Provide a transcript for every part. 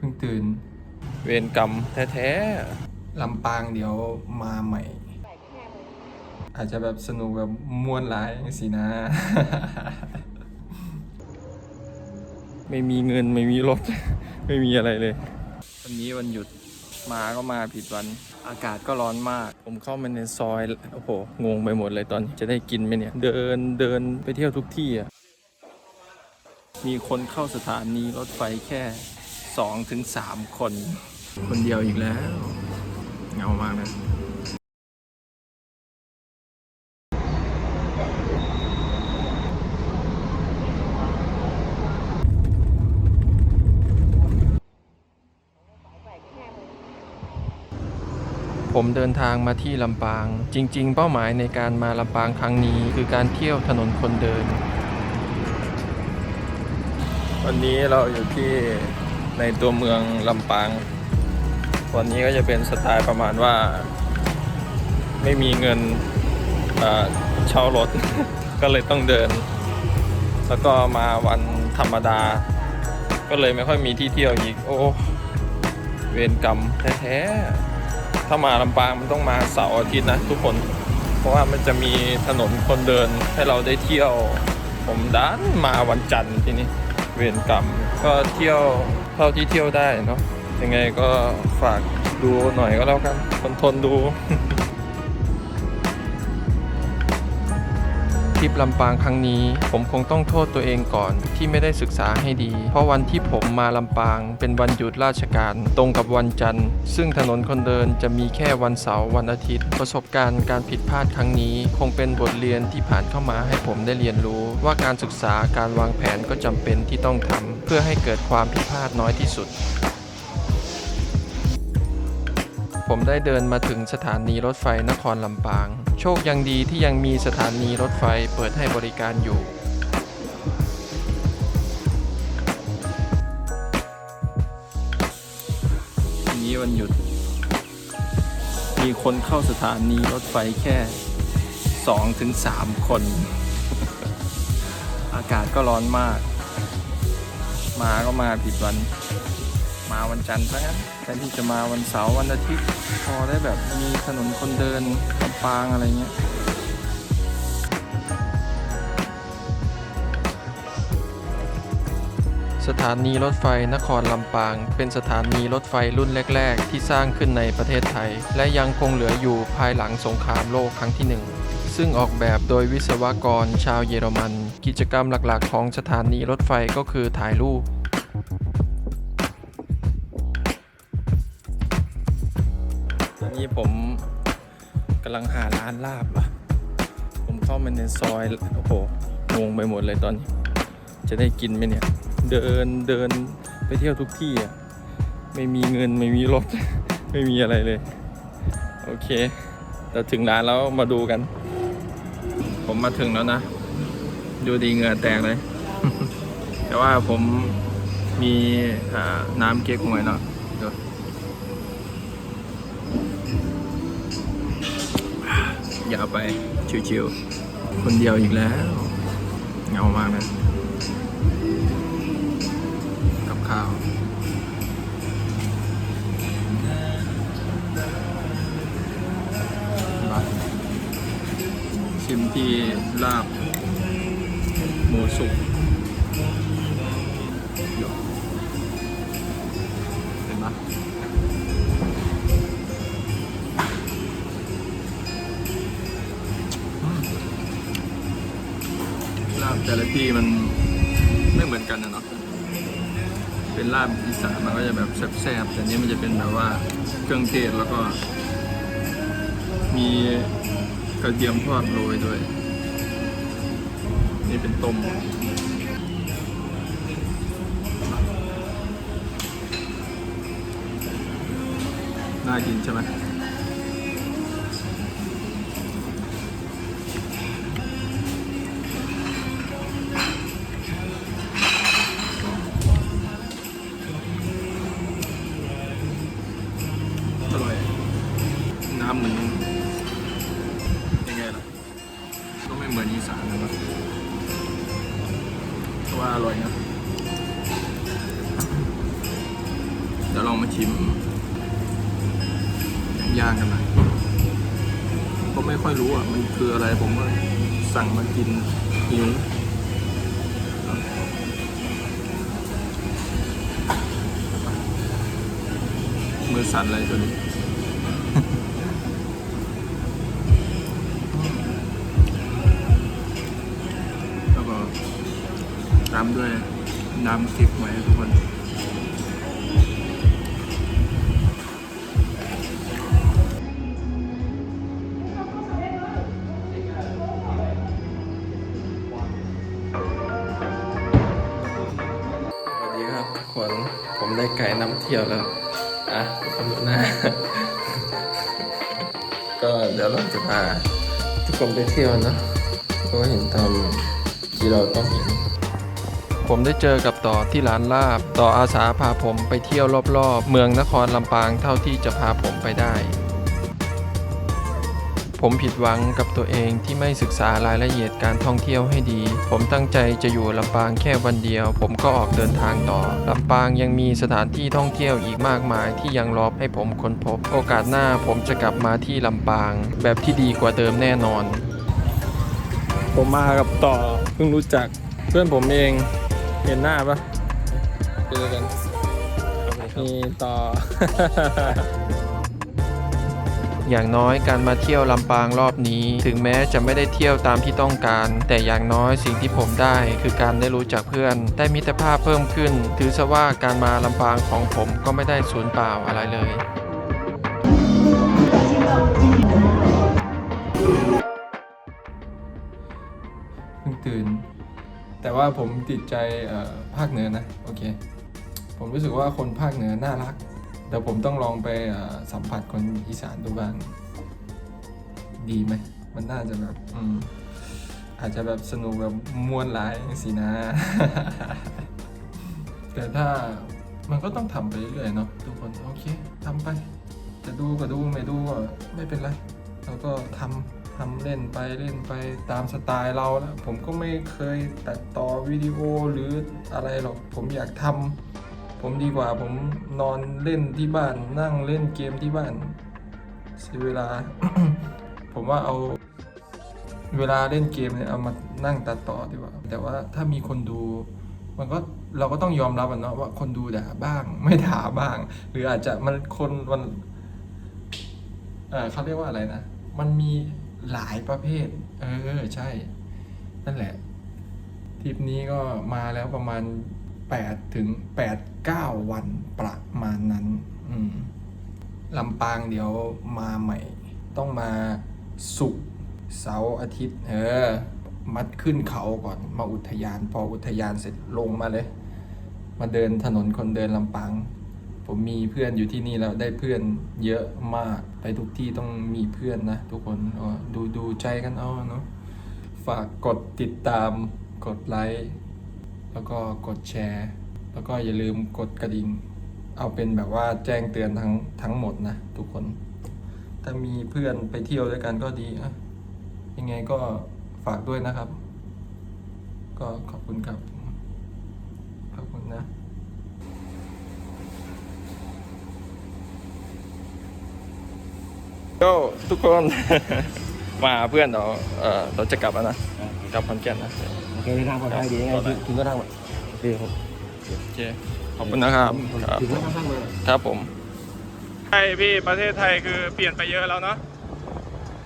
พิ่งตื่น เวรกรรมแท้ๆลำปางเดี๋ยวมาใหม่ อาจจะแบบสนุกแบบม่วนหลายสินะ ไม่มีเงินไม่มีรถ ไม่มีอะไรเลย วันนี้วันหยุดมาก็มาผิดวัน อากาศก็ร้อนมาก ผมเข้ามาในซอย โอ้โห งงไปหมดเลยตอนนี้จะได้กินไหมเนี่ย เดินเดินไปเที่ยวทุกที่อะ มีคนเข้าสถานีรถไฟแค่ สองถึงสามคน คนเดียวอีกแล้วเงามากนะผมเดินทางมาที่ลำปาง จริง ๆ เป้าหมายในการมาลำปางครั้งนี้ คือการเที่ยวถนนคนเดิน วันนี้เราอยู่ที่ ในตัวเมืองลำปางวันนี้ก็จะเป็นสไตล์ประมาณว่า ไม่มีเงินเช่ารถ ก็เลยต้องเดิน แล้วก็มาวันธรรมดา ก็เลยไม่ค่อยมีที่เที่ยวอีก โอ้ เวรกรรมแท้ๆ ถ้ามาลำปางมันต้องมาเสาร์อาทิตย์นะทุกคน เพราะว่ามันจะมีถนนคนเดินให้เราได้เที่ยว ผมดันมาวันจันทร์ที่นี่ เวรกรรมก็เที่ยวเท่าที่เที่ยวได้เนาะยังไงก็ฝากดูหน่อยก็แล้วกันทนทนดู ริปลำปางครั้งนี้ ผมคงต้องโทษตัวเองก่อนที่ไม่ได้ศึกษาให้ดี เพราะวันที่ผมมาลำปาง เป็นวันหยุดราชการ ตรงกับวันจันทร์ ซึ่งถนนคนเดินจะมีแค่วันเสาร์วันอาทิตย์ ประสบการณ์การผิดพลาดครั้งนี้ คงเป็นบทเรียนที่ผ่านเข้ามาให้ผมได้เรียนรู้ ว่าการศึกษาการวางแผนก็จำเป็นที่ต้องทำเพื่อให้เกิดความผิดพลาดน้อยที่สุดผมได้เดินมาถึงสถานีรถไฟนครลำปาง โชคยังดีที่ยังมีสถานีรถไฟเปิดให้บริการอยู่วันนี้วันหยุด มีคนเข้าสถานีรถไฟแค่2ถึง3คน อากาศก็ร้อนมาก มาก็มาผิดวัน วันจันทร์ซะงั้นแทนที่จะมาวันเสาร์วันอาทิตย์พอได้แบบมีถนนคนเดินลำปางอะไรเงี้ยสถานีรถไฟนครลำปาง เป็นสถานีรถไฟรุ่นแรก ๆ ที่สร้างขึ้นในประเทศไทย และยังคงเหลืออยู่ภายหลังสงครามโลกครั้งที่หนึ่งซึ่งออกแบบโดยวิศวกรชาวเยอรมัน กิจกรรมหลักๆ ของสถานีรถไฟก็คือถ่ายรูป ตอนนี้ผมกำลังหาร้านลาบอะ ผมเข้ามาในซอย โอ้โหงงไปหมดเลยตอนนี้ จะได้กินไหมเนี่ย เดินเดินไปเที่ยวทุกที่อะ ไม่มีเงินไม่มีรถ ไม่มีอะไรเลย โอเคเราถึงร้านแล้วมาดูกัน ผมมาถึงแล้วนะ ดูดีเหงื่อแตกเลย แต่ว่าผมมีน้ำเก๊กฮวยเนาะเดี๋ยว ย่าไปชิวๆคนเดียวอีกแล้วเงามากเลยกับข้าวชิมที่ลาบหมูสุกเดี๋ยวเแต่ละที่มันไม่เหมือนกันนะเนาะเป็นลาบอีสานมันก็จะแบบแซ่บๆแต่นี้มันจะเป็นแบบว่าเครื่องเทศแล้วก็ มีกระเทียมทอดโรยด้วย นี่เป็นต้มน่ากินใช่ไหม มือนอีสานนะครับแต่ว่าอร่อยนะจะลองมาชิมย่างกันหน่อยผมไม่ค่อยรู้อะ มันคืออะไรผมก็สั่งมากินหิวมือสั่นเลยตัวนี้ ตามด้วยน้ำทิพไว้ทุกคนสวัสดีครับทุกคนผมได้ไก่น้ำเที่ยวแล้ว อะทุกคนดูหน้า ก็เดี๋ยวเราจะพาทุกคนไปเที่ยวเนะก็เห็นตามที่เราต้องเห็น ผมได้เจอกับต่อที่ร้านลาบ ต่ออาสาพาผมไปเที่ยวรอบๆ เมืองนครลำปางเท่าที่จะพาผมไปได้ ผมผิดหวังกับตัวเองที่ไม่ศึกษารายละเอียดการท่องเที่ยวให้ดี ผมตั้งใจจะอยู่ลำปางแค่วันเดียว ผมก็ออกเดินทางต่อลำปางยังมีสถานที่ท่องเที่ยวอีกมากมายที่ยังรอให้ผมค้นพบ โอกาสหน้าผมจะกลับมาที่ลำปาง แบบที่ดีกว่าเดิมแน่นอน ผมมากับต่อเพิ่งรู้จักเพื่อนผมเอง เห็นหน้าปะเจอกันนี่ต่อ อย่างน้อยการมาเที่ยวลำปางรอบนี้ ถึงแม้จะไม่ได้เที่ยวตามที่ต้องการ แต่อย่างน้อยสิ่งที่ผมได้คือการได้รู้จักเพื่อน ได้มิตรภาพเพิ่มขึ้น ถือซะว่าการมาลำปางของผมก็ไม่ได้สูญเปล่าอะไรเลยเพิ่งตื่น แต่ว่าผมติดใจภาคเหนือนะโอเค ผมรู้สึกว่าคนภาคเหนือน่ารักเดี๋ยวผมต้องลองไปสัมผัสคนอีสานดูบ้างดีไหมมันน่าจะแบบอืมอาจจะแบบสนุกแบบมวนหลายสินะ แต่ถ้ามันก็ต้องทำไปเรื่อยๆเนาะทุกคนโอเคทำไป จะดูก็ดูไม่ดูก็ไม่เป็นไรเราก็ทำ ทำเล่นไปเล่นไปตามสไตล์เราแล้วผมก็ไม่เคยตัดต่อวิดีโอหรืออะไรหรอก ผมอยากทำผมดีกว่าผมนอนเล่นที่บ้านนั่งเล่นเกมที่บ้านเสียเวลา ผมว่าเอาเวลาเล่นเกมเนี่ยเอามานั่งตัดต่อดีกว่า แต่ว่าถ้ามีคนดู มันก็เราก็ต้องยอมรับนะว่าคนดูด่าบ้าง ไม่ด่าบ้าง หรืออาจจะมันคนมันเออเขาเรียกว่าอะไรนะ มันมี หลายประเภท เออ ใช่ นั่นแหละทริปนี้ก็มาแล้วประมาณ8ถึง8 9 วันประมาณนั้น อืมลำปางเดี๋ยวมาใหม่ ต้องมาสุกร์เสาร์อาทิตย์ เออ มัดขึ้นเขาก่อน มาอุทยาน พออุทยานเสร็จลงมาเลย มาเดินถนนคนเดินลำปาง ผมมีเพื่อนอยู่ที่นี่แล้วได้เพื่อนเยอะมาก ไปทุกที่ต้องมีเพื่อนนะ ทุกคนดูดูใจกันเอาเนาะฝากกดติดตาม กดไลค์แล้วก็กดแชร์ แล้วก็อย่าลืมกดกระดิ่ง เอาเป็นแบบว่าแจ้งเตือนทั้งทั้งหมดนะทุกคน ถ้ามีเพื่อนไปเที่ยวด้วยกันก็ดีอะยังไงก็ฝากด้วยนะครับ ก็ขอบคุณครับ ขอบคุณนะ ก็ทุกคน มาเพื่อนเราเออเราจะกลับแล้วนะกลับขอนแก่นนะโอเคทางปลอดภัยดียังไงถึงถึงก็ทางแบบดีครับโอเคขอบคุณนะครับครับถึงก็ทางข้างเลยครับผมใช่พี่ประเทศไทยคือเปลี่ยนไปเยอะแล้วเนาะ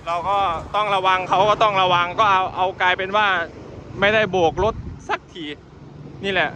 เราก็ต้องระวังเขาก็ต้องระวังก็เอาเอากลายเป็นว่า ไม่ได้โบกรถสักทีนี่แหละ